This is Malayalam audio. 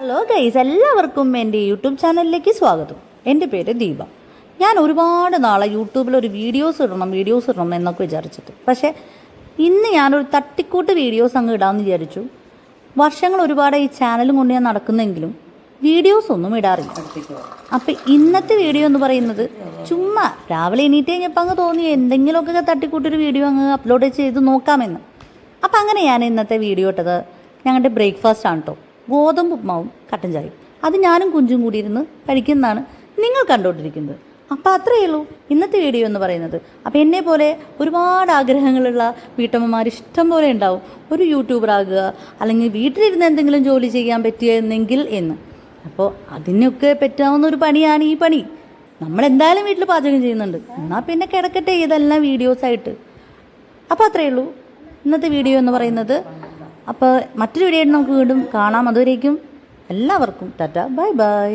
ഹലോ ഗൈസ് എല്ലാവർക്കും എന്റെ യൂട്യൂബ് ചാനലിലേക്ക് സ്വാഗതം. എന്റെ പേര് ദീപ. ഞാൻ ഒരുപാട് നാളെ യൂട്യൂബിൽ ഒരു വീഡിയോസ് ഇടണം വീഡിയോസ് ഇടണം എന്നൊക്കെ വിചാരിച്ചിട്ട്. പക്ഷേ ഇന്ന് ഞാനൊരു തട്ടിക്കൂട്ട് വീഡിയോസ് അങ്ങ് ഇടാമെന്ന് വിചാരിച്ചു. വർഷങ്ങൾ ഒരുപാട് ഈ ചാനലും കൊണ്ട് ഞാൻ നടക്കുന്നെങ്കിലും വീഡിയോസ് ഒന്നും ഇടാറില്ല. അപ്പം ഇന്നത്തെ വീഡിയോ എന്ന് പറയുന്നത് ചുമ്മാ രാവിലെ എണീറ്റ് കഴിഞ്ഞപ്പോൾ അങ്ങ് തോന്നി എന്തെങ്കിലുമൊക്കെ തട്ടിക്കൂട്ടൊരു വീഡിയോ അങ്ങ് അപ്ലോഡ് ചെയ്ത് നോക്കാമെന്ന്. അപ്പം അങ്ങനെ ഞാൻ ഇന്നത്തെ വീഡിയോ ഇട്ടത് ഞങ്ങളുടെ ബ്രേക്ക്ഫാസ്റ്റ് ആണ് കേട്ടോ ഗോതമ്പ് ഉപ്മാവും കട്ടൻ ചായയും. അത് ഞാനും കുഞ്ചും കൂടി ഇരുന്ന് കഴിക്കുന്നതാണ് നിങ്ങൾ കണ്ടുകൊണ്ടിരിക്കുന്നത്. അപ്പോൾ അത്രയേ ഉള്ളൂ ഇന്നത്തെ വീഡിയോ എന്ന് പറയുന്നത്. അപ്പോൾ എന്നെ പോലെ ഒരുപാട് ആഗ്രഹങ്ങളുള്ള വീട്ടമ്മമാർ ഇഷ്ടം പോലെ ഉണ്ടാവും. ഒരു യൂട്യൂബർ ആകുക അല്ലെങ്കിൽ വീട്ടിലിരുന്ന് എന്തെങ്കിലും ജോലി ചെയ്യാൻ പറ്റിയെന്നെങ്കിൽ എന്ന്. അപ്പോൾ അതിനൊക്കെ പറ്റാവുന്ന ഒരു പണിയാണ് ഈ പണി. നമ്മൾ എന്തായാലും വീട്ടിൽ പാചകം ചെയ്യുന്നുണ്ട്. എന്നാൽ പിന്നെ കിടക്കട്ടെ ഇതെല്ലാം വീഡിയോസായിട്ട് അപ്പോൾ അത്രയേ ഉള്ളൂ. ഇന്നത്തെ വീഡിയോ എന്ന് പറയുന്നത് അപ്പോൾ മറ്റൊരു വീഡിയോ നമുക്ക് വീണ്ടും കാണാം. അതുവരേക്കും എല്ലാവർക്കും ടാറ്റ ബൈ ബൈ.